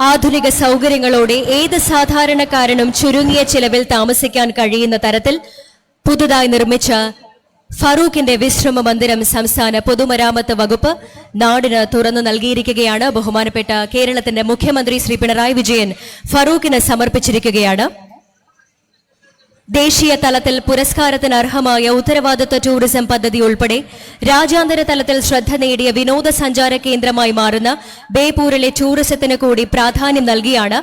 ആധുനിക സൗകര്യങ്ങളോടെ ഏത് സാധാരണക്കാരനും ചുരുങ്ങിയ ചിലവിൽ താമസിക്കാൻ കഴിയുന്ന തരത്തിൽ പുതുതായി നിർമ്മിച്ച ഫറൂഖിന്റെ വിശ്രമ മന്ദിരം സംസ്ഥാന പൊതുമരാമത്ത് വകുപ്പ് നാടിന് തുറന്നു നൽകിയിരിക്കുകയാണ്. ബഹുമാനപ്പെട്ട കേരളത്തിന്റെ മുഖ്യമന്ത്രി ശ്രീ പിണറായി വിജയൻ ഫറൂഖിന് സമർപ്പിച്ചിരിക്കുകയാണ്. ദേശീയ തലത്തിൽ പുരസ്കാരത്തിന് അർഹമായ ഉത്തരവാദിത്വ ടൂറിസം പദ്ധതി ഉൾപ്പെടെ രാജ്യാന്തര തലത്തിൽ ശ്രദ്ധ നേടിയ വിനോദസഞ്ചാര കേന്ദ്രമായി മാറുന്ന ബേപ്പൂരിലെ ടൂറിസത്തിന് കൂടി പ്രാധാന്യം നൽകിയാണ്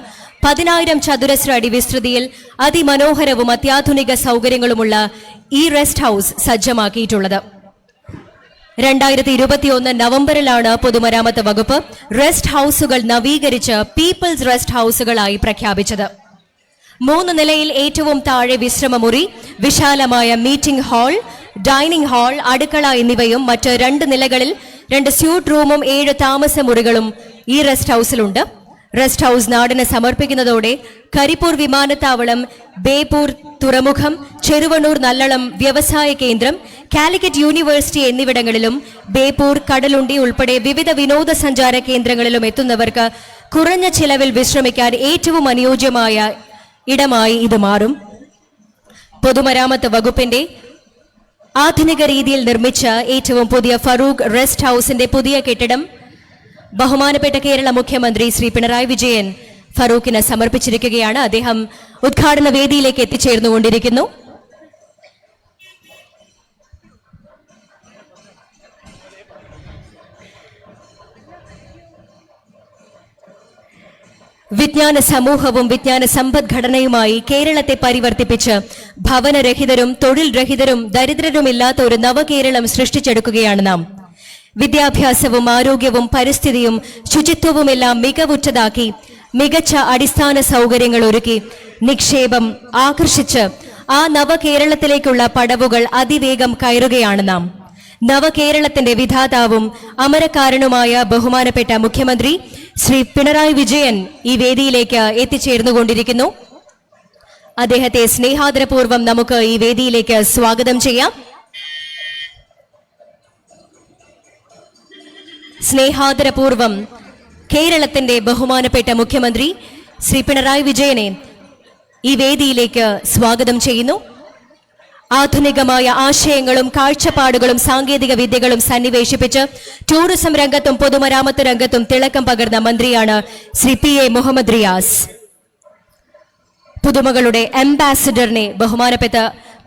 പതിനായിരം ചതുരശ്ര അടി വിസ്തൃതിയിൽ അതിമനോഹരവും അത്യാധുനിക സൗകര്യങ്ങളുമുള്ള ഈ റെസ്റ്റ് ഹൌസ് സജ്ജമാക്കിയിട്ടുള്ളത്. രണ്ടായിരത്തി ഇരുപത്തിയൊന്ന് നവംബറിലാണ് പൊതുമരാമത്ത് വകുപ്പ് റെസ്റ്റ് ഹൌസുകൾ നവീകരിച്ച് പീപ്പിൾസ് റെസ്റ്റ് ഹൌസുകളായി പ്രഖ്യാപിച്ചത്. മൂന്ന് നിലയിൽ ഏറ്റവും താഴെ വിശ്രമമുറി വിശാലമായ മീറ്റിംഗ് ഹാൾ ഡൈനിങ് ഹാൾ അടുക്കള എന്നിവയും മറ്റ് രണ്ട് നിലകളിൽ രണ്ട് സ്യൂട്ട് റൂമും ഏഴ് താമസ മുറികളും ഈ റെസ്റ്റ് ഹൌസിലുണ്ട് റെസ്റ്റ് ഹൗസ് നാടിന് സമർപ്പിക്കുന്നതോടെ കരിപ്പൂർ വിമാനത്താവളം ബേപ്പൂർ തുറമുഖം ചെറുവണ്ണൂർ നല്ലളം വ്യവസായ കേന്ദ്രം കാലിക്കറ്റ് യൂണിവേഴ്സിറ്റി എന്നിവിടങ്ങളിലും ബേപ്പൂർ കടലുണ്ടി ഉൾപ്പെടെ വിവിധ വിനോദസഞ്ചാര കേന്ദ്രങ്ങളിലും എത്തുന്നവർക്ക് കുറഞ്ഞ ചിലവിൽ വിശ്രമിക്കാൻ ഏറ്റവും അനുയോജ്യമായ ഇടമായി ഇത് മാറും. പൊതുമരാമത്ത് വകുപ്പിന്റെ ആധുനിക രീതിയിൽ നിർമ്മിച്ച ഏറ്റവും പുതിയ ഫറൂഖ് റെസ്റ്റ് ഹൗസിന്റെ പുതിയ കെട്ടിടം ബഹുമാനപ്പെട്ട കേരള മുഖ്യമന്ത്രി ശ്രീ പിണറായി വിജയൻ ഫറൂഖിന് സമർപ്പിച്ചിരിക്കുകയാണ്. അദ്ദേഹം ഉദ്ഘാടന വേദിയിലേക്ക് എത്തിച്ചേർന്നുകൊണ്ടിരിക്കുന്നു. വിജ്ഞാന സമൂഹവും വിജ്ഞാന സമ്പദ്ഘടനയുമായി കേരളത്തെ പരിവർത്തിപ്പിച്ച് ഭവനരഹിതരും തൊഴിൽ രഹിതരും ദരിദ്രരുമില്ലാത്ത ഒരു നവകേരളം സൃഷ്ടിച്ചെടുക്കുകയാണ് നാം. വിദ്യാഭ്യാസവും ആരോഗ്യവും പരിസ്ഥിതിയും ശുചിത്വവുമെല്ലാം മികവുറ്റതാക്കി മികച്ച അടിസ്ഥാന സൗകര്യങ്ങൾ ഒരുക്കി നിക്ഷേപം ആകർഷിച്ച് ആ നവകേരളത്തിലേക്കുള്ള പടവുകൾ അതിവേഗം കയറുകയാണ് നാം. നവകേരളത്തിന്റെ വിധാതാവും അമരക്കാരനുമായ ബഹുമാനപ്പെട്ട മുഖ്യമന്ത്രി ശ്രീ പിണറായി വിജയൻ ഈ വേദിയിലേക്ക് എത്തിച്ചേർന്നുകൊണ്ടിരിക്കുന്നു. അദ്ദേഹത്തെ സ്നേഹാദരപൂർവം നമുക്ക് ഈ വേദിയിലേക്ക് സ്വാഗതം ചെയ്യാം. സ്നേഹാദരപൂർവം കേരളത്തിന്റെ ബഹുമാനപ്പെട്ട മുഖ്യമന്ത്രി ശ്രീ പിണറായി വിജയനെ ഈ വേദിയിലേക്ക് സ്വാഗതം ചെയ്യുന്നു. ആധുനികമായ ആശയങ്ങളും കാഴ്ചപ്പാടുകളും സാങ്കേതിക വിദ്യകളും സന്നിവേശിപ്പിച്ച് ടൂറിസം രംഗത്തും പൊതുമരാമത്ത് രംഗത്തും തിളക്കം പകർന്ന മന്ത്രിയാണ് ശ്രീ പി എ മുഹമ്മദ് റിയാസ്. പുതുമകളുടെ അംബാസിഡറിനെ ബഹുമാനപ്പെട്ട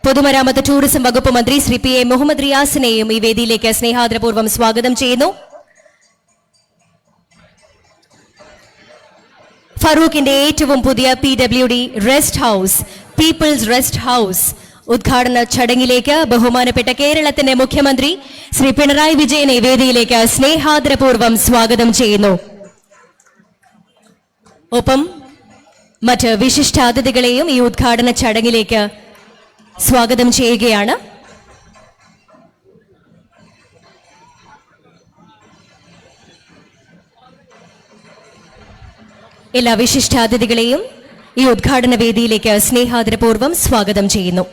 പൊതുമരാമത്ത് ടൂറിസം വകുപ്പ് മന്ത്രി ശ്രീ പി എ മുഹമ്മദ് റിയാസിനെയും ഈ വേദിയിലേക്ക് സ്നേഹാദരപൂർവം സ്വാഗതം ചെയ്യുന്നു. ഫറൂഖിന്റെ ഏറ്റവും പുതിയ P W D rest house people's rest house ഉദ്ഘാടന ചടങ്ങിലേക്ക് ബഹുമാനപ്പെട്ട കേരളത്തിന്റെ മുഖ്യമന്ത്രി ശ്രീ പിണറായി വിജയനെ വേദിയിലേക്ക് സ്നേഹാദരപൂർവം സ്വാഗതം ചെയ്യുന്നു. ഒപ്പം മറ്റ് വിശിഷ്ടാതിഥികളെയും ഈ ഉദ്ഘാടന ചടങ്ങിലേക്ക് സ്വാഗതം ചെയ്യുകയാണ്. എല്ലാ വിശിഷ്ടാതിഥികളെയും ഈ ഉദ്ഘാടന വേദിയിലേക്ക് സ്നേഹാദരപൂർവം സ്വാഗതം ചെയ്യുന്നു.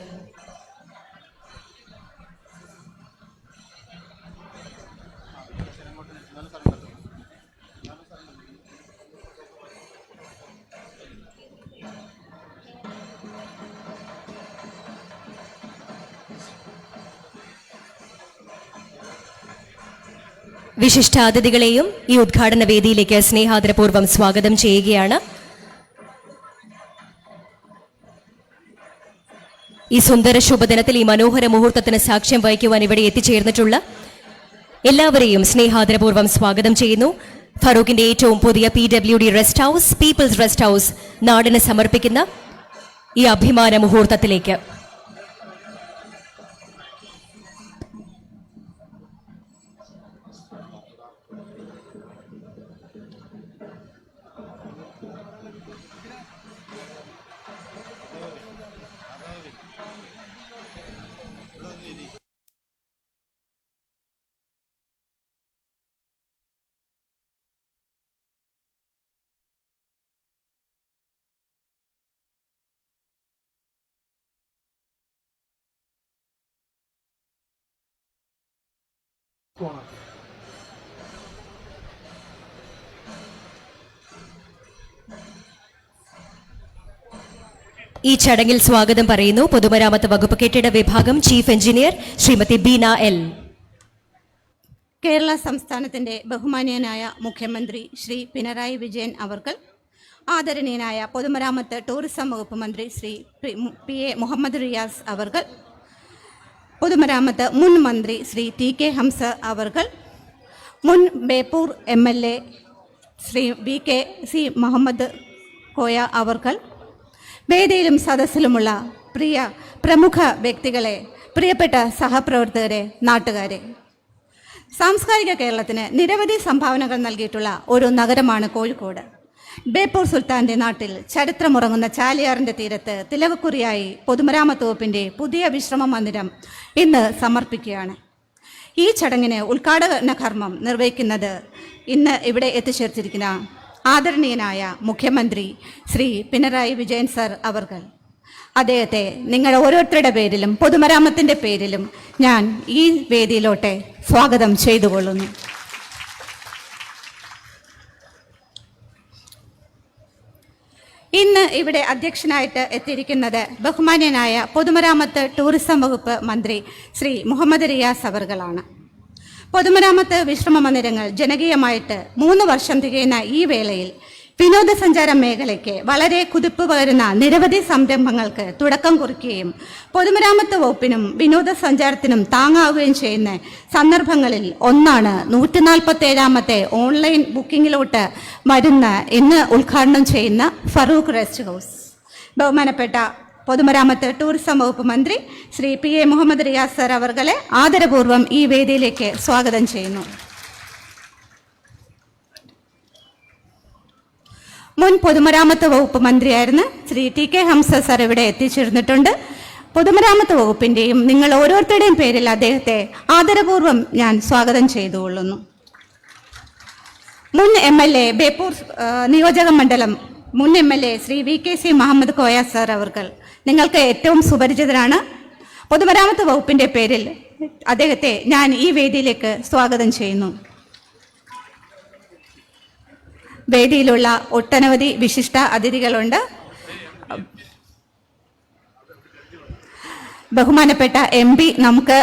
വിശിഷ്ടാതിഥികളെയും ഈ ഉദ്ഘാടന വേദിയിലേക്ക് സ്നേഹാദരപൂർവം സ്വാഗതം ചെയ്യുകയാണ്. ഈ സുന്ദര ശുഭദിനത്തിൽ ഈ മനോഹര മുഹൂർത്തത്തിന് സാക്ഷ്യം വഹിക്കുവാൻ ഇവിടെ എത്തിച്ചേർന്നിട്ടുള്ള എല്ലാവരെയും സ്നേഹാദരപൂർവം സ്വാഗതം ചെയ്യുന്നു. ഫറൂഖിന്റെ ഏറ്റവും പുതിയ P W D rest house people's rest house നാടിന് സമർപ്പിക്കുന്ന ഈ അഭിമാന മുഹൂർത്തത്തിലേക്ക്. ഈ ചടങ്ങിൽ സ്വാഗതം പറയുന്നു പൊതുമരാമത്ത് വകുപ്പ് കെട്ടിട വിഭാഗം chief engineer Shrimati Beena L. Kerala സംസ്ഥാനത്തിന്റെ ബഹുമാനീയനായ മുഖ്യമന്ത്രി ശ്രീ പിണറായി വിജയൻ അവർക്ക് ആദരണീയനായ പൊതുമരാമത്ത് ടൂറിസം വകുപ്പ് മന്ത്രി ശ്രീ പി എ മുഹമ്മദ് റിയാസ് അവർക്ക് പൊതുമരാമത്ത് മുൻ മന്ത്രി ശ്രീ ടി കെ ഹംസ അവർകൾ മുൻ Beypore M L A Shri V K C Muhammad Koya അവർകൾ വേദിയിലും സദസ്സിലുമുള്ള പ്രിയ പ്രമുഖ വ്യക്തികളെ പ്രിയപ്പെട്ട സഹപ്രവർത്തകരെ നാട്ടുകാരെ. സാംസ്കാരിക കേരളത്തിന് നിരവധി സംഭാവനകൾ നൽകിയിട്ടുള്ള ഒരു നഗരമാണ് കോഴിക്കോട്. ബേപ്പൂർ സുൽത്താന്റെ നാട്ടിൽ ചരിത്രമുറങ്ങുന്ന ചാലിയാറിന്റെ തീരത്ത് തിലവക്കുറിയായി പൊതുമരാമത്ത് വകുപ്പിന്റെ പുതിയ വിശ്രമ മന്ദിരം ഇന്ന് സമർപ്പിക്കുകയാണ്. ഈ ചടങ്ങിന് ഉദ്ഘാടന കർമ്മം നിർവഹിക്കുന്നത് ഇന്ന് ഇവിടെ എത്തിച്ചേർത്തിരിക്കുന്ന ആദരണീയനായ മുഖ്യമന്ത്രി ശ്രീ പിണറായി വിജയൻ സർ അവർകൾ. അദ്ദേഹത്തെ നിങ്ങൾ ഓരോരുത്തരുടെ പേരിലും പൊതുമരാമത്തിന്റെ പേരിലും ഞാൻ ഈ വേദിയിലോട്ടെ സ്വാഗതം ചെയ്തുകൊള്ളുന്നു. ഇന്ന് ഇവിടെ അധ്യക്ഷനായിട്ട് എത്തിയിരിക്കുന്നത് ബഹുമാന്യനായ പൊതുമരാമത്ത് ടൂറിസം വകുപ്പ് മന്ത്രി ശ്രീ മുഹമ്മദ് റിയാസ് അവർകളാണ്. പൊതുമരാമത്ത് വിശ്രമ മന്ദിരങ്ങൾ ജനകീയമായിട്ട് മൂന്ന് വർഷം തികയുന്ന ഈ വേളയിൽ വിനോദസഞ്ചാര മേഖലയ്ക്ക് വളരെ കുതിപ്പ് പകരുന്ന നിരവധി സംരംഭങ്ങൾക്ക് തുടക്കം കുറിക്കുകയും പൊതുമരാമത്ത് വകുപ്പിനും വിനോദസഞ്ചാരത്തിനും താങ്ങാവുകയും ചെയ്യുന്ന സന്ദർഭങ്ങളിൽ ഒന്നാണ് നൂറ്റിനാൽപ്പത്തി ഏഴാമത്തെ ഓൺലൈൻ ബുക്കിങ്ങിലോട്ട് വരുന്ന ഇന്ന് ഉദ്ഘാടനം ചെയ്യുന്ന ഫറൂഖ് റെസ്റ്റ് ഹൗസ്. ബഹുമാനപ്പെട്ട പൊതുമരാമത്ത് ടൂറിസം വകുപ്പ് മന്ത്രി Shri P A Muhammad Riyas sir അവർകളെ ആദരപൂർവം ഈ വേദിയിലേക്ക് സ്വാഗതം ചെയ്യുന്നു. മുൻ പൊതുമരാമത്ത് വകുപ്പ് മന്ത്രിയായിരുന്ന Shri T K Hamsa sir ഇവിടെ എത്തിച്ചേർന്നിട്ടുണ്ട്. പൊതുമരാമത്ത് വകുപ്പിന്റെയും നിങ്ങൾ ഓരോരുത്തരുടെയും പേരിൽ അദ്ദേഹത്തെ ആദരപൂർവം ഞാൻ സ്വാഗതം ചെയ്തുകൊള്ളുന്നു. മുൻ എം എൽ എ ബേപ്പൂർ നിയോജക മണ്ഡലം മുൻ M L A Shri V K C Muhammad Koya sir അവർക്ക് നിങ്ങൾക്ക് ഏറ്റവും സുപരിചിതരാണ്. പൊതുമരാമത്ത് വകുപ്പിന്റെ പേരിൽ അദ്ദേഹത്തെ ഞാൻ ഈ വേദിയിലേക്ക് സ്വാഗതം ചെയ്യുന്നു. വേദിയിലുള്ള ഒട്ടനവധി വിശിഷ്ട അതിഥികളുണ്ട്. ബഹുമാനപ്പെട്ട എം പി നമുക്ക്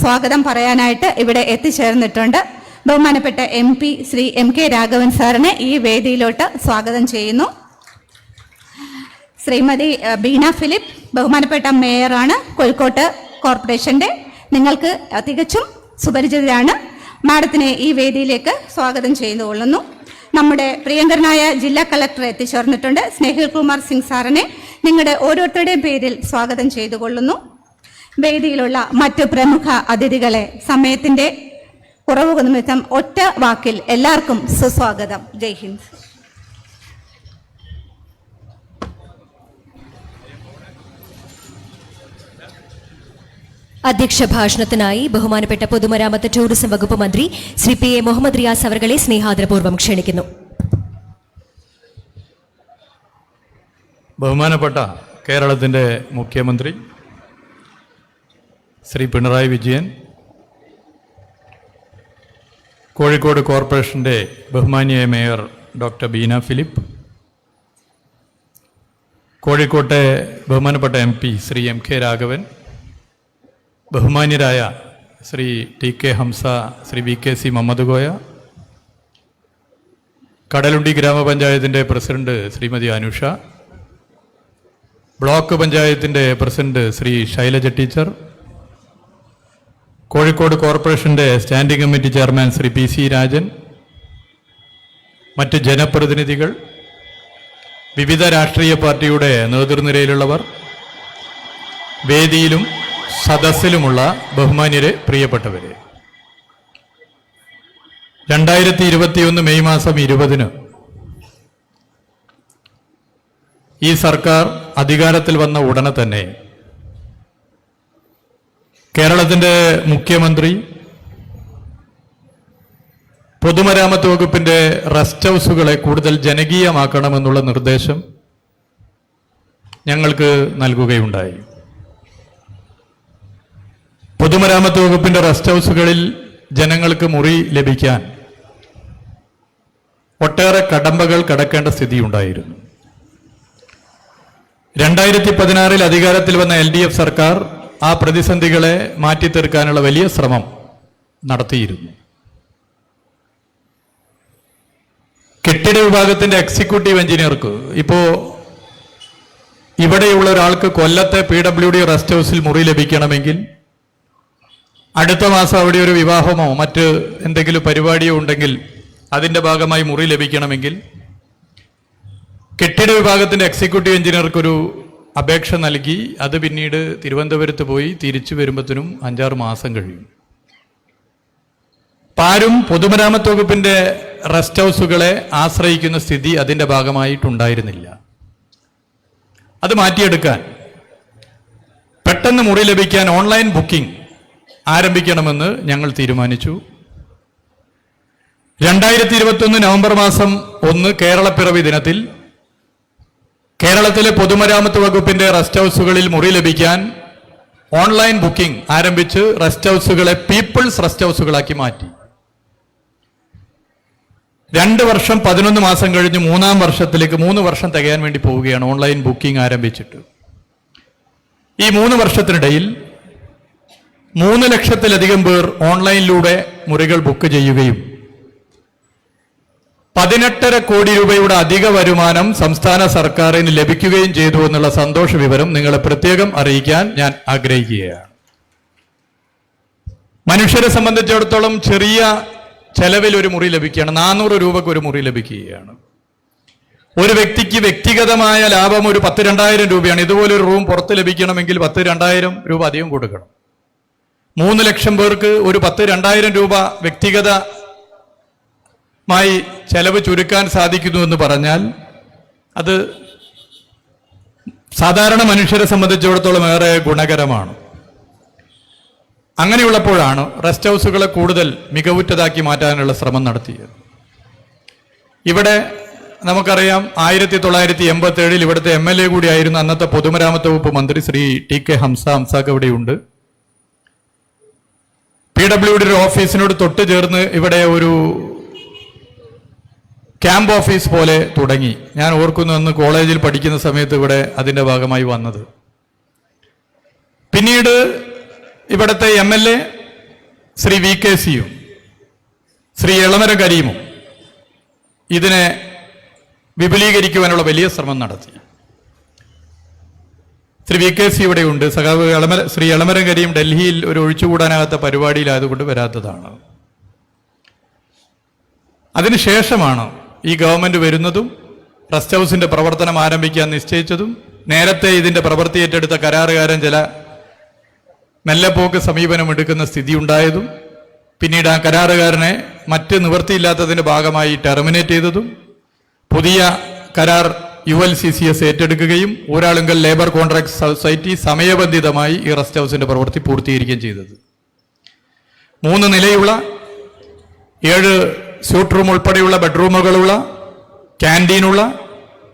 സ്വാഗതം പറയാനായിട്ട് ഇവിടെ എത്തിച്ചേർന്നിട്ടുണ്ട്. ബഹുമാനപ്പെട്ട M P Shri M K Raghavan സാറിനെ ഈ വേദിയിലോട്ട് സ്വാഗതം ചെയ്യുന്നു. ശ്രീമതി ബീന ഫിലിപ്പ് ബഹുമാനപ്പെട്ട മേയറാണ് കോഴിക്കോട്ട് കോർപ്പറേഷന്റെ. നിങ്ങൾക്ക് തികച്ചും സുപരിചിതരാണ്. മാഡത്തിനെ ഈ വേദിയിലേക്ക് സ്വാഗതം ചെയ്തുകൊള്ളുന്നു. നമ്മുടെ പ്രിയങ്കരനായ ജില്ലാ കളക്ടർ എത്തിച്ചേർന്നിട്ടുണ്ട് സ്നേഹിൽ കുമാർ സിംഗ് സാറിനെ. നിങ്ങളുടെ ഓരോരുത്തരുടെയും പേരിൽ സ്വാഗതം ചെയ്തുകൊള്ളുന്നു. വേദിയിലുള്ള മറ്റു പ്രമുഖ അതിഥികളെ സമയത്തിന്റെ കുറവ് നിമിത്തം ഒറ്റ വാക്കിൽ എല്ലാവർക്കും സുസ്വാഗതം. ജയ് ഹിന്ദ്. അധ്യക്ഷ ഭാഷണത്തിനായി ബഹുമാനപ്പെട്ട പൊതുമരാമത്ത് ടൂറിസം വകുപ്പ് മന്ത്രി ശ്രീ പി എ മുഹമ്മദ് റിയാസ് അവർകളെ സ്നേഹാദരപൂർവം ക്ഷണിക്കുന്നു. ബഹുമാനപ്പെട്ട കേരളത്തിന്റെ മുഖ്യമന്ത്രി ശ്രീ പിണറായി വിജയൻ കോഴിക്കോട് കോർപ്പറേഷന്റെ ബഹുമാനിയായ മേയർ ഡോക്ടർ ബീന ഫിലിപ്പ് കോഴിക്കോട്ടെ ബഹുമാനപ്പെട്ട M P Shri M K Raghavan ബഹുമാന്യരായ Shri T K Hamsa Shri V K C Muhammad Koya Kadalundi ഗ്രാമപഞ്ചായത്തിന്റെ പ്രസിഡന്റ് ശ്രീമതി അനുഷ ബ്ലോക്ക് പഞ്ചായത്തിന്റെ പ്രസിഡന്റ് ശ്രീ ശൈലജ ടീച്ചർ കോഴിക്കോട് കോർപ്പറേഷന്റെ standing committee chairman Shri P C Rajan മറ്റ് ജനപ്രതിനിധികൾ വിവിധ രാഷ്ട്രീയ പാർട്ടിയുടെ നേതൃനിരയിലുള്ളവർ വേദിയിലും സദസ്സിലുമുള്ള ബഹുമാന്യരെ പ്രിയപ്പെട്ടവരെ. രണ്ടായിരത്തി ഇരുപത്തിയൊന്ന് മെയ് മാസം ഇരുപതിന് ഈ സർക്കാർ അധികാരത്തിൽ വന്ന ഉടനെ തന്നെ കേരളത്തിന്റെ മുഖ്യമന്ത്രി പൊതുമരാമത്ത് വകുപ്പിന്റെ റെസ്റ്റ് ഹൗസുകളെ കൂടുതൽ ജനകീയമാക്കണമെന്നുള്ള നിർദ്ദേശം ഞങ്ങൾക്ക് നൽകുകയുണ്ടായി. പൊതുമരാമത്ത് വകുപ്പിന്റെ റെസ്റ്റ് ഹൗസുകളിൽ ജനങ്ങൾക്ക് മുറി ലഭിക്കാൻ ഒട്ടേറെ കടമ്പകൾ കടക്കേണ്ട സ്ഥിതിയുണ്ടായിരുന്നു. രണ്ടായിരത്തി പതിനാറിൽ അധികാരത്തിൽ വന്ന എൽ ഡി എഫ് സർക്കാർ ആ പ്രതിസന്ധികളെ മാറ്റിത്തീർക്കാനുള്ള വലിയ ശ്രമം നടത്തിയിരുന്നു. കെട്ടിട വിഭാഗത്തിന്റെ എക്സിക്യൂട്ടീവ് എഞ്ചിനീയർക്ക് ഇപ്പോ ഇവിടെയുള്ള ഒരാൾക്ക് കൊല്ലത്തെ പി ഡബ്ല്യു ഡി റെസ്റ്റ് ഹൗസിൽ മുറി ലഭിക്കണമെങ്കിൽ അടുത്ത മാസം അവിടെ ഒരു വിവാഹമോ മറ്റ് എന്തെങ്കിലും പരിപാടിയോ ഉണ്ടെങ്കിൽ അതിന്റെ ഭാഗമായി മുറി ലഭിക്കണമെങ്കിൽ കെട്ടിട വിഭാഗത്തിന്റെ എക്സിക്യൂട്ടീവ് എഞ്ചിനീയർക്കൊരു അപേക്ഷ നൽകി. അത് പിന്നീട് തിരുവനന്തപുരത്ത് പോയി തിരിച്ചു വരുമ്പത്തിനും അഞ്ചാറ് മാസം കഴിയും. പാരും പൊതുമരാമത്ത് വകുപ്പിന്റെ റെസ്റ്റ് ഹൗസുകളെ ആശ്രയിക്കുന്ന സ്ഥിതി അതിന്റെ ഭാഗമായിട്ടുണ്ടായിരുന്നില്ല. അത് മാറ്റിയെടുക്കാൻ പെട്ടെന്ന് മുറി ലഭിക്കാൻ ഓൺലൈൻ ബുക്കിംഗ് ആരംഭിക്കണമെന്ന് ഞങ്ങൾ തീരുമാനിച്ചു. രണ്ടായിരത്തി ഇരുപത്തൊന്ന് നവംബർ മാസം ഒന്ന് കേരളപ്പിറവി ദിനത്തിൽ കേരളത്തിലെ പൊതുമരാമത്ത് വകുപ്പിന്റെ റെസ്റ്റ് ഹൗസുകളിൽ മുറി ലഭിക്കാൻ ഓൺലൈൻ ബുക്കിംഗ് ആരംഭിച്ച് റെസ്റ്റ് ഹൗസുകളെ പീപ്പിൾസ് റെസ്റ്റ് ഹൗസുകളാക്കി മാറ്റി. രണ്ട് വർഷം പതിനൊന്ന് മാസം കഴിഞ്ഞ് മൂന്നാം വർഷത്തിലേക്ക് മൂന്ന് വർഷം തികയാൻ വേണ്ടി പോവുകയാണ് ഓൺലൈൻ ബുക്കിംഗ് ആരംഭിച്ചിട്ട്. ഈ മൂന്ന് വർഷത്തിനിടയിൽ മൂന്ന് ലക്ഷത്തിലധികം പേർ ഓൺലൈനിലൂടെ മുറികൾ ബുക്ക് ചെയ്യുകയും പതിനെട്ടര കോടി രൂപയുടെ അധിക വരുമാനം സംസ്ഥാന സർക്കാരിന് ലഭിക്കുകയും ചെയ്തു എന്നുള്ള സന്തോഷ വിവരം നിങ്ങളെ പ്രത്യേകം അറിയിക്കാൻ ഞാൻ ആഗ്രഹിക്കുകയാണ്. മനുഷ്യരെ സംബന്ധിച്ചിടത്തോളം ചെറിയ ചെലവിൽ ഒരു മുറി ലഭിക്കുകയാണ്. നാനൂറ് രൂപക്ക് ഒരു മുറി ലഭിക്കുകയാണ്. ഒരു വ്യക്തിക്ക് വ്യക്തിഗതമായ ലാഭം ഒരു പത്ത് രണ്ടായിരം രൂപയാണ്. ഇതുപോലെ ഒരു റൂം പുറത്ത് ലഭിക്കണമെങ്കിൽ പത്ത് രണ്ടായിരം രൂപ അധികം കൊടുക്കണം. മൂന്ന് ലക്ഷം പേർക്ക് ഒരു പത്ത് രണ്ടായിരം രൂപ വ്യക്തിഗതമായി ചെലവ് ചുരുക്കാൻ സാധിക്കുന്നു എന്ന് പറഞ്ഞാൽ അത് സാധാരണ മനുഷ്യരെ സംബന്ധിച്ചിടത്തോളം ഏറെ ഗുണകരമാണ്. അങ്ങനെയുള്ളപ്പോഴാണ് റെസ്റ്റ് ഹൗസുകളെ കൂടുതൽ മികവുറ്റതാക്കി മാറ്റാനുള്ള ശ്രമം നടത്തിയത്. ഇവിടെ നമുക്കറിയാം ആയിരത്തി തൊള്ളായിരത്തി എൺപത്തി ഏഴിൽ ഇവിടുത്തെ എം എൽ എ കൂടിയായിരുന്ന അന്നത്തെ പൊതുമരാമത്ത് വകുപ്പ് മന്ത്രി ശ്രീ ടി കെ ഹംസ ഹംസാക്ക് ഇവിടെയുണ്ട് പി ഡബ്ല്യു ഡിയുടെ ഓഫീസിനോട് തൊട്ട് ചേർന്ന് ഇവിടെ ഒരു ക്യാമ്പ് ഓഫീസ് പോലെ തുടങ്ങി. ഞാൻ ഓർക്കുന്നു അന്ന് കോളേജിൽ പഠിക്കുന്ന സമയത്ത് ഇവിടെ അതിന്റെ ഭാഗമായി വന്നത്. പിന്നീട് ഇവിടുത്തെ M L A Shri V K സിയും ശ്രീ എളമര കരീമും ഇതിനെ വിപുലീകരിക്കുവാനുള്ള വലിയ ശ്രമം നടത്തി. ശ്രീ വി കെ സി ഇവിടെയുണ്ട് സഖാവ് എളമര ശ്രീ എളമരം കരീം ഡൽഹിയിൽ ഒരു ഒഴിച്ചുകൂടാനാകാത്ത പരിപാടിയിലായതുകൊണ്ട് വരാത്തതാണ്. അതിനുശേഷമാണ് ഈ ഗവൺമെന്റ് വരുന്നതും റെസ്റ്റ് ഹൗസിന്റെ പ്രവർത്തനം ആരംഭിക്കാൻ നിശ്ചയിച്ചതും നേരത്തെ ഇതിന്റെ പ്രവൃത്തി ഏറ്റെടുത്ത കരാറുകാരൻ ചില മെല്ലപ്പോക്ക് സമീപനം എടുക്കുന്ന സ്ഥിതി ഉണ്ടായതും പിന്നീട് ആ കരാറുകാരനെ മറ്റ് നിവൃത്തിയില്ലാത്തതിന്റെ ഭാഗമായി ടെർമിനേറ്റ് ചെയ്തതും പുതിയ കരാർ U L C C S ഏറ്റെടുക്കുകയും ഊരാളുങ്കൽ ലേബർ കോൺട്രാക്ട് സൊസൈറ്റി സമയബന്ധിതമായി ഈ റെസ്റ്റ് ഹൗസിന്റെ പ്രവൃത്തി പൂർത്തീകരിക്കുകയും ചെയ്തത്. മൂന്ന് നിലയുള്ള ഏഴ് സ്യൂട്ട് റൂം ഉൾപ്പെടെയുള്ള ബെഡ്റൂമുകളുള്ള ക്യാന്റീനുള്ള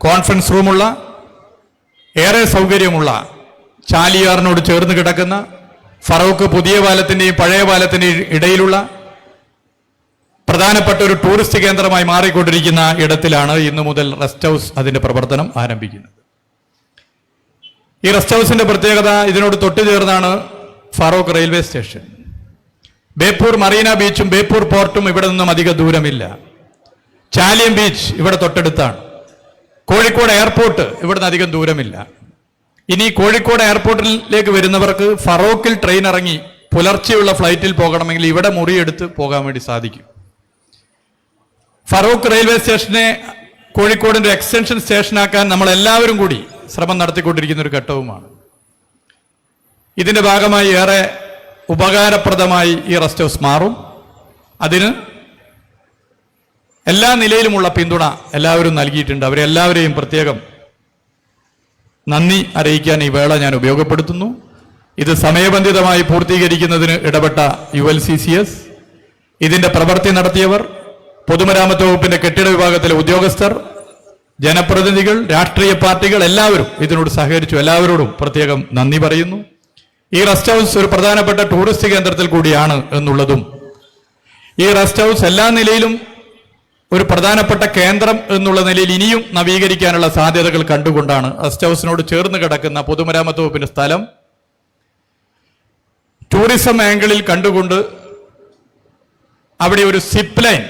കോൺഫറൻസ് റൂമുള്ള ഏറെ സൗകര്യമുള്ള ചാലിയാറിനോട് ചേർന്ന് കിടക്കുന്ന ഫറോക്ക് പുതിയ പാലത്തിന്റെയും പഴയ പാലത്തിന്റെയും ഇടയിലുള്ള പ്രധാനപ്പെട്ട ഒരു ടൂറിസ്റ്റ് കേന്ദ്രമായി മാറിക്കൊണ്ടിരിക്കുന്ന ഇടത്തിലാണ് ഇന്നു മുതൽ റെസ്റ്റ് ഹൗസ് അതിന്റെ പ്രവർത്തനം ആരംഭിക്കുന്നത്. ഈ റെസ്റ്റ് ഹൗസിന്റെ പ്രത്യേകത ഇതിനോട് തൊട്ടു ചേർന്നാണ് Feroke railway station. Beypore marina ബീച്ചും ബേപ്പൂർ പോർട്ടും ഇവിടെ നിന്നും അധിക ദൂരമില്ല. ചാലിയം ബീച്ച് ഇവിടെ തൊട്ടടുത്താണ്. കോഴിക്കോട് എയർപോർട്ട് ഇവിടുന്ന് അധികം ദൂരമില്ല. ഇനി കോഴിക്കോട് എയർപോർട്ടിലേക്ക് വരുന്നവർക്ക് ഫറോക്കിൽ ട്രെയിൻ ഇറങ്ങി പുലർച്ചെയുള്ള ഫ്ലൈറ്റിൽ പോകണമെങ്കിൽ ഇവിടെ മുറിയെടുത്ത് പോകാൻ വേണ്ടി സാധിക്കും. ഫറോക്ക് റെയിൽവേ സ്റ്റേഷനെ കോഴിക്കോടിന്റെ എക്സ്റ്റൻഷൻ സ്റ്റേഷനാക്കാൻ നമ്മൾ എല്ലാവരും കൂടി ശ്രമം നടത്തിക്കൊണ്ടിരിക്കുന്ന ഒരു ഘട്ടവുമാണ്. ഇതിന്റെ ഭാഗമായി ഏറെ ഉപകാരപ്രദമായി ഈ റെസ്റ്റ് ഹൗസ് മാറും. അതിന് എല്ലാ നിലയിലുമുള്ള പിന്തുണ എല്ലാവരും നൽകിയിട്ടുണ്ട്. അവരെല്ലാവരെയും പ്രത്യേകം നന്ദി അറിയിക്കാൻ ഈ വേള ഞാൻ ഉപയോഗപ്പെടുത്തുന്നു. ഇത് സമയബന്ധിതമായി പൂർത്തീകരിക്കുന്നതിന് ഇടപെട്ട U L C C S ഇതിന്റെ പ്രവൃത്തി നടത്തിയവർ പൊതുമരാമത്ത് വകുപ്പിന്റെ കെട്ടിട വിഭാഗത്തിലെ ഉദ്യോഗസ്ഥർ ജനപ്രതിനിധികൾ രാഷ്ട്രീയ പാർട്ടികൾ എല്ലാവരും ഇതിനോട് സഹകരിച്ചു. എല്ലാവരോടും പ്രത്യേകം നന്ദി പറയുന്നു. ഈ റെസ്റ്റ് ഹൗസ് ഒരു പ്രധാനപ്പെട്ട ടൂറിസ്റ്റ് കേന്ദ്രത്തിൽ കൂടിയാണ് എന്നുള്ളതും ഈ റെസ്റ്റ് ഹൗസ് എല്ലാ നിലയിലും ഒരു പ്രധാനപ്പെട്ട കേന്ദ്രം എന്നുള്ള നിലയിൽ ഇനിയും നവീകരിക്കാനുള്ള സാധ്യതകൾ കണ്ടുകൊണ്ടാണ് റെസ്റ്റ് ഹൗസിനോട് ചേർന്ന് കിടക്കുന്ന പൊതുമരാമത്ത് വകുപ്പിന്റെ സ്ഥലം ടൂറിസം ആംഗിളിൽ കണ്ടുകൊണ്ട് അവിടെ ഒരു സിപ്പ് ലൈൻ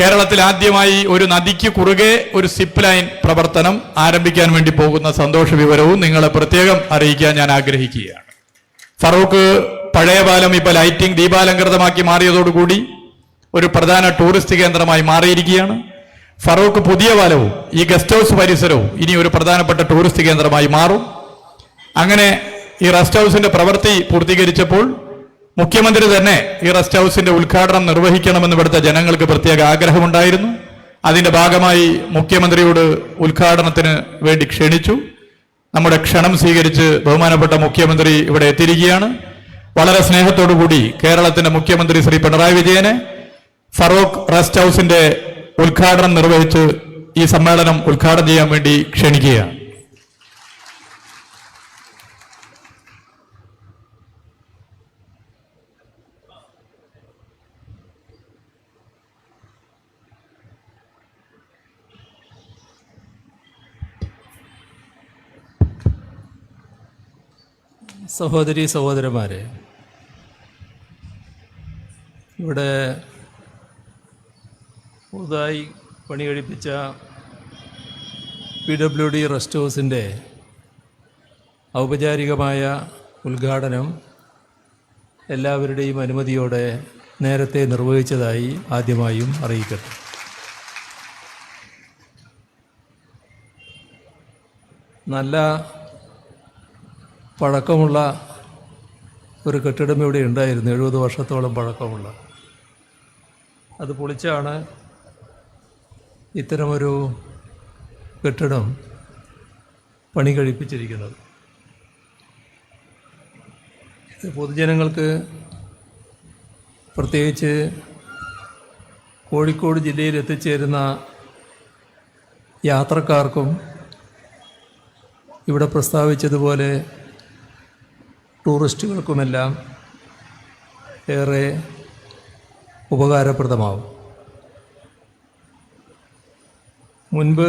കേരളത്തിൽ ആദ്യമായി ഒരു നദിക്ക് കുറുകെ ഒരു സിപ്പ് ലൈൻ പ്രവർത്തനം ആരംഭിക്കാൻ വേണ്ടി പോകുന്ന സന്തോഷ വിവരവും നിങ്ങളെ പ്രത്യേകം അറിയിക്കാൻ ഞാൻ ആഗ്രഹിക്കുകയാണ്. ഫറൂഖ് പഴയ പാലം ഇപ്പൊ ലൈറ്റിംഗ് ദീപാലങ്കൃതമാക്കി മാറിയതോടുകൂടി ഒരു പ്രധാന ടൂറിസ്റ്റ് കേന്ദ്രമായി മാറിയിരിക്കുകയാണ്. ഫറൂഖ് പുതിയ പാലവും ഈ ഗസ്റ്റ് ഹൗസ് പരിസരവും ഇനി ഒരു പ്രധാനപ്പെട്ട ടൂറിസ്റ്റ് കേന്ദ്രമായി മാറും. അങ്ങനെ ഈ റെസ്റ്റ് ഹൗസിന്റെ പ്രവൃത്തി പൂർത്തീകരിച്ചപ്പോൾ മുഖ്യമന്ത്രി തന്നെ ഈ റെസ്റ്റ് ഹൗസിന്റെ ഉദ്ഘാടനം നിർവഹിക്കണമെന്ന് ഇവിടുത്തെ ജനങ്ങൾക്ക് പ്രത്യേക ആഗ്രഹമുണ്ടായിരുന്നു. അതിന്റെ ഭാഗമായി മുഖ്യമന്ത്രിയോട് ഉദ്ഘാടനത്തിന് വേണ്ടി ക്ഷണിച്ചു. നമ്മുടെ ക്ഷണം സ്വീകരിച്ച് ബഹുമാനപ്പെട്ട മുഖ്യമന്ത്രി ഇവിടെ എത്തിയിരിക്കുകയാണ്. വളരെ സ്നേഹത്തോടു കൂടി കേരളത്തിന്റെ മുഖ്യമന്ത്രി ശ്രീ പിണറായി വിജയനെ ഫറൂഖ് റെസ്റ്റ് ഹൗസിന്റെ ഉദ്ഘാടനം നിർവഹിച്ച് ഈ സമ്മേളനം ഉദ്ഘാടനം ചെയ്യാൻ വേണ്ടി ക്ഷണിക്കുകയാണ്. സഹോദരി സഹോദരന്മാരെ ഇവിടെ പുതുതായി പണി കഴിപ്പിച്ച പി ഡബ്ല്യു ഡി റെസ്റ്റ് ഹൗസിന്റെ ഔപചാരികമായ ഉദ്ഘാടനം എല്ലാവരുടെയും അനുമതിയോടെ നേരത്തെ നിർവഹിച്ചതായി ആദ്യമായും അറിയിക്കട്ടെ. നല്ല പഴക്കമുള്ള ഒരു കെട്ടിടം ഇവിടെ ഉണ്ടായിരുന്നു. എഴുപത് വർഷത്തോളം പഴക്കമുള്ള. അത് പൊളിച്ചാണ് ഇത്തരമൊരു കെട്ടിടം പണി കഴിപ്പിച്ചിരിക്കുന്നത്. ഇത് പൊതുജനങ്ങൾക്ക് പ്രത്യേകിച്ച് കോഴിക്കോട് ജില്ലയിൽ എത്തിച്ചേരുന്ന യാത്രക്കാർക്കും ഇവിടെ പ്രസ്താവിച്ചതുപോലെ ടൂറിസ്റ്റുകൾക്കുമെല്ലാം ഏറെ ഉപകാരപ്രദമാവും. മുൻപ്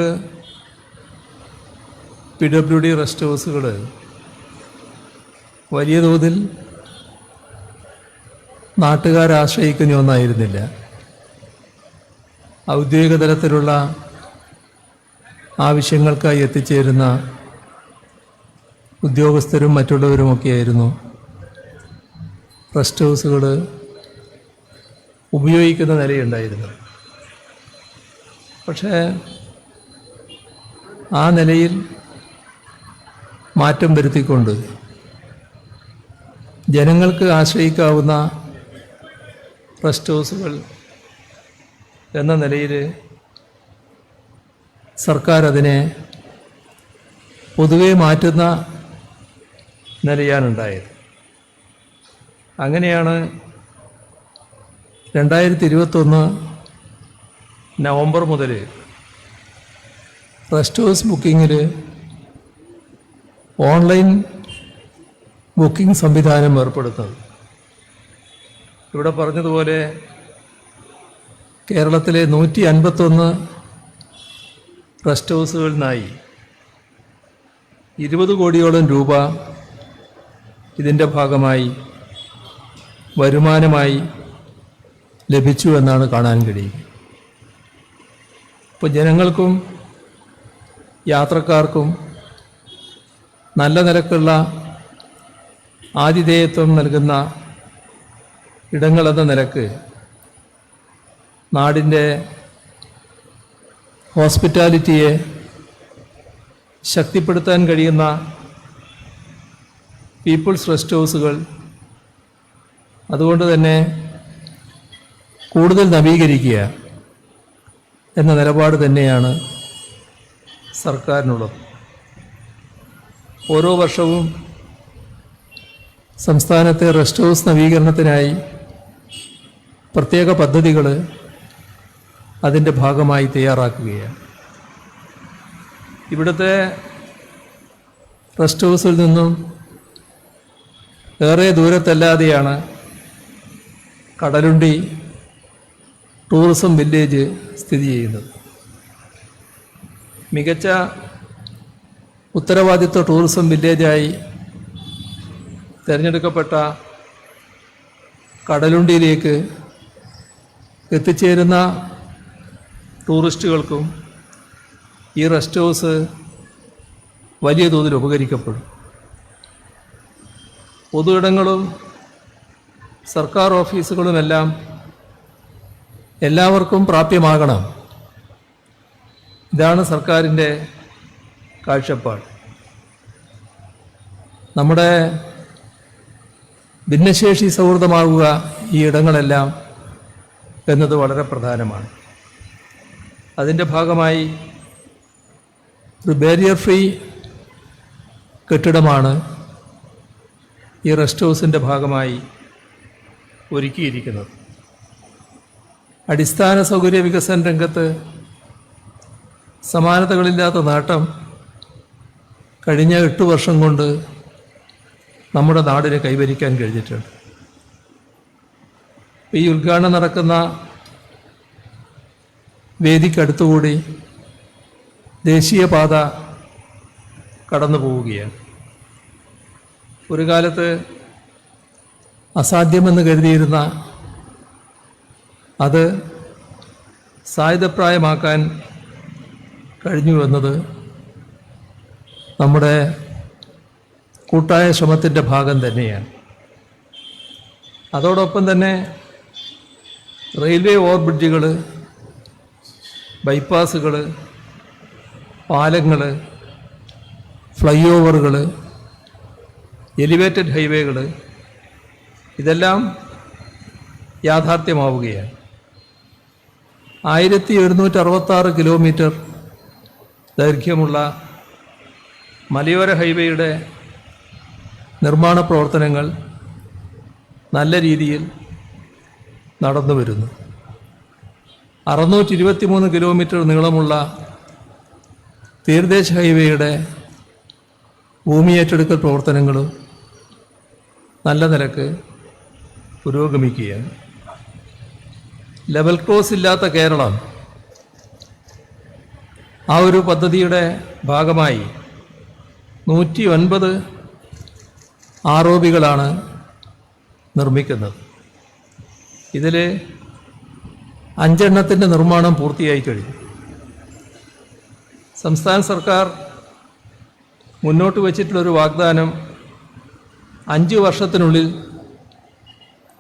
പി ഡബ്ല്യു ഡി റെസ്റ്റ് ഹൗസുകൾ വലിയ തോതിൽ നാട്ടുകാരെ ആശ്രയിക്കുന്ന ഒന്നായിരുന്നില്ല. ഔദ്യോഗിക തലത്തിലുള്ള ആവശ്യങ്ങൾക്കായി എത്തിച്ചേരുന്ന ഉദ്യോഗസ്ഥരും മറ്റുള്ളവരുമൊക്കെയായിരുന്നു റെസ്റ്റ് ഹൗസുകൾ ഉപയോഗിക്കുന്ന നിലയുണ്ടായിരുന്നു. പക്ഷേ ആ നിലയിൽ മാറ്റം വരുത്തിക്കൊണ്ട് ജനങ്ങൾക്ക് ആശ്രയിക്കാവുന്ന റെസ്റ്റ് ഹൗസുകൾ എന്ന നിലയിൽ സർക്കാർ അതിനെ പൊതുവെ മാറ്റുന്ന നിലയാണുണ്ടായത് അങ്ങനെയാണ് രണ്ടായിരത്തി ഇരുപത്തൊന്ന് നവംബർ മുതൽ റെസ്റ്റ് ബുക്കിങ്ങിൽ ഓൺലൈൻ ബുക്കിംഗ് സംവിധാനം ഏർപ്പെടുത്തുന്നത്. ഇവിടെ പറഞ്ഞതുപോലെ കേരളത്തിലെ നൂറ്റി അൻപത്തൊന്ന് റെസ്റ്റ് ഹൗസുകളിൽ നിന്നായി ഇരുപത് കോടിയോളം രൂപ ഇതിന്റെ ഭാഗമായി വരുമാനമായി ലഭിച്ചു എന്നാണ് കാണാൻ കഴിയുക. ഇപ്പോൾ ജനങ്ങൾക്കും യാത്രക്കാർക്കും നല്ല നിലക്കുള്ള ആതിഥേയത്വം നൽകുന്ന ഇടങ്ങളെന്ന നിലയ്ക്ക് നാടിന്റെ ഹോസ്പിറ്റാലിറ്റിയെ ശക്തിപ്പെടുത്താൻ കഴിയുന്ന പീപ്പിൾസ് റെസ്റ്റ് ഹൗസുകൾ. അതുകൊണ്ട് തന്നെ കൂടുതൽ നവീകരിക്കുക എന്ന നിലപാട് തന്നെയാണ് സർക്കാരിനുള്ളത്. ഓരോ വർഷവും സംസ്ഥാനത്തെ റെസ്റ്റ് ഹൗസ് നവീകരണത്തിനായി പ്രത്യേക പദ്ധതികൾ അതിന്റെ ഭാഗമായി തയ്യാറാക്കുകയാണ്. ഇവിടുത്തെ റെസ്റ്റ് ഹൗസിൽ നിന്നും ഏറെ ദൂരത്തല്ലാതെയാണ് കടലുണ്ടി ടൂറിസം വില്ലേജ് സ്ഥിതി ചെയ്യുന്നത്. മികച്ച ഉത്തരവാദിത്വ ടൂറിസം വില്ലേജായി തിരഞ്ഞെടുക്കപ്പെട്ട കടലുണ്ടിയിലേക്ക് എത്തിച്ചേരുന്ന ടൂറിസ്റ്റുകൾക്കും ഈ റെസ്റ്റ് ഹൗസ് വലിയ തോതിൽ ഉപകരിക്കപ്പെടും. പൊതു ഇടങ്ങളും സർക്കാർ ഓഫീസുകളുമെല്ലാം എല്ലാവർക്കും പ്രാപ്യമാകണം. ഇതാണ് സർക്കാരിന്റെ കാഴ്ചപ്പാട്. നമ്മുടെ ഭിന്നശേഷി സൗഹൃദമാകുക ഈ ഇടങ്ങളെല്ലാം എന്നത് വളരെ പ്രധാനമാണ്. അതിന്റെ ഭാഗമായി ഒരു ബാരിയർ ഫ്രീ കെട്ടിടമാണ് ഈ റെസ്റ്റ് ഹൗസിന്റെ ഭാഗമായി ഒരുക്കിയിരിക്കുന്നത്. അടിസ്ഥാന സൗകര്യ വികസന രംഗത്ത് സമാനതകളില്ലാത്ത നേട്ടം കഴിഞ്ഞ എട്ട് വർഷം കൊണ്ട് നമ്മുടെ നാടിനെ കൈവരിക്കാൻ കഴിഞ്ഞിട്ടുണ്ട്. ഈ ഉദ്ഘാടനം നടക്കുന്ന വേദിക്കടുത്തുകൂടി ദേശീയപാത കടന്നു പോവുകയാണ് ഒരു കാലത്ത് അസാധ്യമെന്ന് കരുതിയിരുന്ന അത് സായുധപ്രായമാക്കാൻ കഴിഞ്ഞു എന്നത് നമ്മുടെ കൂട്ടായ ശ്രമത്തിന്റെ ഭാഗം തന്നെയാണ്. അതോടൊപ്പം തന്നെ റെയിൽവേ ഓവർബ്രിഡ്ജുകൾ ബൈപ്പാസുകൾ പാലങ്ങൾ ഫ്ലൈ ഓവറുകൾ എലിവേറ്റഡ് ഹൈവേകൾ ഇതെല്ലാം യാഥാർത്ഥ്യമാവുകയാണ്. ആയിരത്തി എഴുന്നൂറ്റി അറുപത്താറ് കിലോമീറ്റർ ദൈർഘ്യമുള്ള മലയോര ഹൈവേയുടെ നിർമ്മാണ പ്രവർത്തനങ്ങൾ നല്ല രീതിയിൽ നടന്നു വരുന്നു. അറുന്നൂറ്റി ഇരുപത്തി മൂന്ന് കിലോമീറ്റർ നീളമുള്ള തീരദേശ ഹൈവേയുടെ ഭൂമി ഏറ്റെടുക്കൽ പ്രവർത്തനങ്ങളും നല്ല നിരക്ക് പുരോഗമിക്കുകയാണ്. ലെവൽ ക്രോസ് ഇല്ലാത്ത കേരളം ആ ഒരു പദ്ധതിയുടെ ഭാഗമായി നൂറ്റി ഒൻപത് ആറോബികളാണ് നിർമ്മിക്കുന്നത്. ഇതിൽ അഞ്ചെണ്ണത്തിന്റെ നിർമ്മാണം പൂർത്തിയായി കഴിഞ്ഞു. സംസ്ഥാന സർക്കാർ മുന്നോട്ട് വച്ചിട്ടുള്ളൊരു വാഗ്ദാനം അഞ്ച് വർഷത്തിനുള്ളിൽ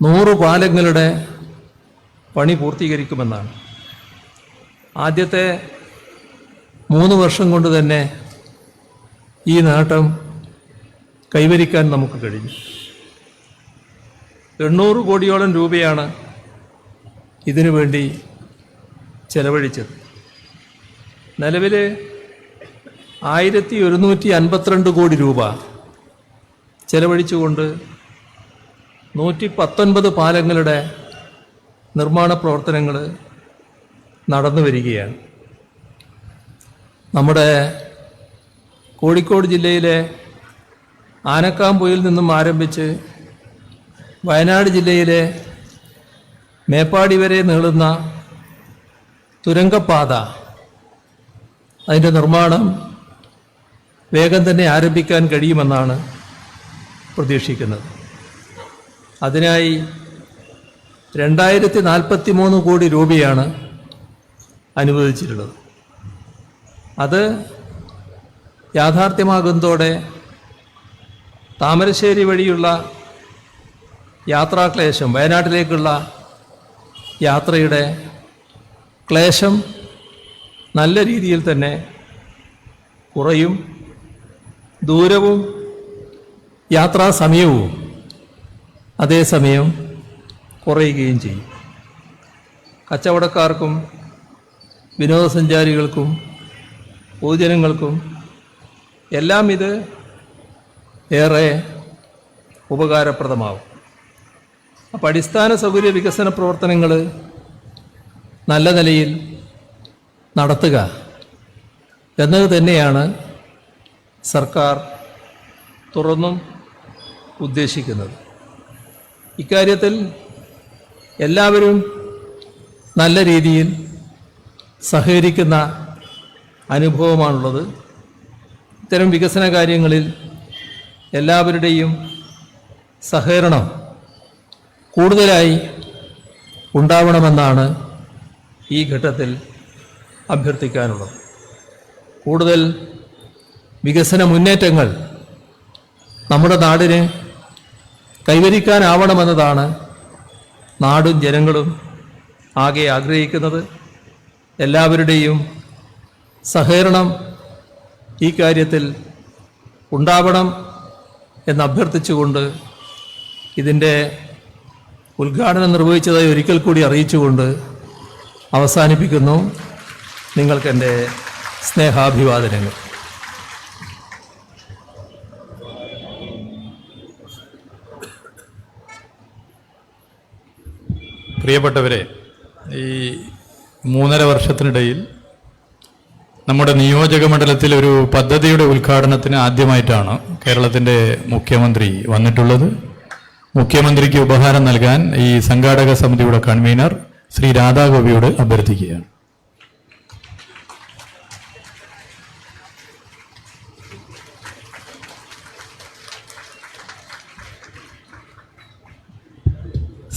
നൂറ് പാലങ്ങളുടെ പണി പൂർത്തീകരിക്കുമെന്നാണ്. ആദ്യത്തെ മൂന്ന് വർഷം കൊണ്ട് തന്നെ ഈ നേട്ടം കൈവരിക്കാൻ നമുക്ക് കഴിഞ്ഞു. എണ്ണൂറ് കോടിയോളം രൂപയാണ് ഇതിനു വേണ്ടി ചെലവഴിച്ചത്. നിലവിൽ ആയിരത്തി ഒരുന്നൂറ്റി അൻപത്തിരണ്ട് കോടി രൂപ ചെലവഴിച്ചുകൊണ്ട് നൂറ്റി പത്തൊൻപത് പാലങ്ങളുടെ നിർമ്മാണ പ്രവർത്തനങ്ങൾ നടന്നു വരികയാണ്. നമ്മുടെ കോഴിക്കോട് ജില്ലയിലെ ആനക്കാമ്പൊയിൽ നിന്നും ആരംഭിച്ച് വയനാട് ജില്ലയിലെ മേപ്പാടി വരെ നീളുന്ന തുരങ്കപ്പാത അതിന്റെ നിർമ്മാണം വേഗം തന്നെ ആരംഭിക്കാൻ കഴിയുമെന്നാണ് പ്രതീക്ഷിക്കുന്നത്. അതിനായി രണ്ടായിരത്തി നാൽപ്പത്തി മൂന്ന് കോടി രൂപയാണ് അനുവദിച്ചിട്ടുള്ളത്. അത് യാഥാർത്ഥ്യമാകുന്നതോടെ താമരശ്ശേരി വഴിയുള്ള യാത്രാക്ലേശം വയനാട്ടിലേക്കുള്ള യാത്രയുടെ ക്ലേശം നല്ല രീതിയിൽ തന്നെ കുറയും. ദൂരവും യാത്രാ സമയവും അതേസമയം കുറയുകയും ചെയ്യും. കച്ചവടക്കാർക്കും വിനോദസഞ്ചാരികൾക്കും പൊതുജനങ്ങൾക്കും എല്ലാം ഇത് ഏറെ ഉപകാരപ്രദമാവും. അപ്പം അടിസ്ഥാന സൗകര്യ വികസന പ്രവർത്തനങ്ങൾ നല്ല നിലയിൽ നടത്തുക എന്നത് തന്നെയാണ് സർക്കാർ തുറന്നും ഉദ്ദേശിക്കുന്നത്. ഇക്കാര്യത്തിൽ എല്ലാവരും നല്ല രീതിയിൽ സഹകരിക്കുന്ന അനുഭവമാണുള്ളത്. ഇത്തരം വികസന കാര്യങ്ങളിൽ എല്ലാവരുടെയും സഹകരണം കൂടുതലായി ഉണ്ടാവണമെന്നാണ് ഈ ഘട്ടത്തിൽ അഭ്യർത്ഥിക്കാനുള്ളത്. കൂടുതൽ വികസന മുന്നേറ്റങ്ങൾ നമ്മുടെ നാടിന് കൈവരിക്കാനാവണമെന്നതാണ് നാടും ജനങ്ങളും ആകെ ആഗ്രഹിക്കുന്നത്. എല്ലാവരുടെയും സഹകരണം ഈ കാര്യത്തിൽ ഉണ്ടാവണം എന്നഭ്യർത്ഥിച്ചുകൊണ്ട് ഇതിന്റെ ഉദ്ഘാടനം നിർവഹിച്ചതായി ഒരിക്കൽ കൂടി അറിയിച്ചുകൊണ്ട് അവസാനിപ്പിക്കുന്നു. നിങ്ങൾക്കെന്റെ സ്നേഹാഭിവാദനങ്ങൾ. പ്രിയപ്പെട്ടവരെ ഈ മൂന്നര വർഷത്തിനിടയിൽ നമ്മുടെ നിയോജക മണ്ഡലത്തിൽ ഒരു പദ്ധതിയുടെ ഉദ്ഘാടനത്തിന് ആദ്യമായിട്ടാണ് കേരളത്തിന്റെ മുഖ്യമന്ത്രി വന്നിട്ടുള്ളത്. മുഖ്യമന്ത്രിക്ക് ഉപഹാരം നൽകാൻ ഈ സംഘാടക സമിതിയുടെ കൺവീനർ ശ്രീ രാധാഗോപിയോട് അഭ്യർത്ഥിക്കുകയാണ്.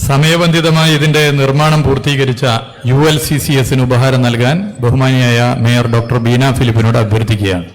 സമയബന്ധിതമായി ഇതിന്റെ നിർമ്മാണം പൂർത്തീകരിച്ച യു എൽ സി സി എസിന് ഉപഹാരം നൽകാൻ ബഹുമാനിയായ മേയർ ഡോക്ടർ ബീന ഫിലിപ്പിനോട് അഭ്യർത്ഥിക്കുകയാണ്.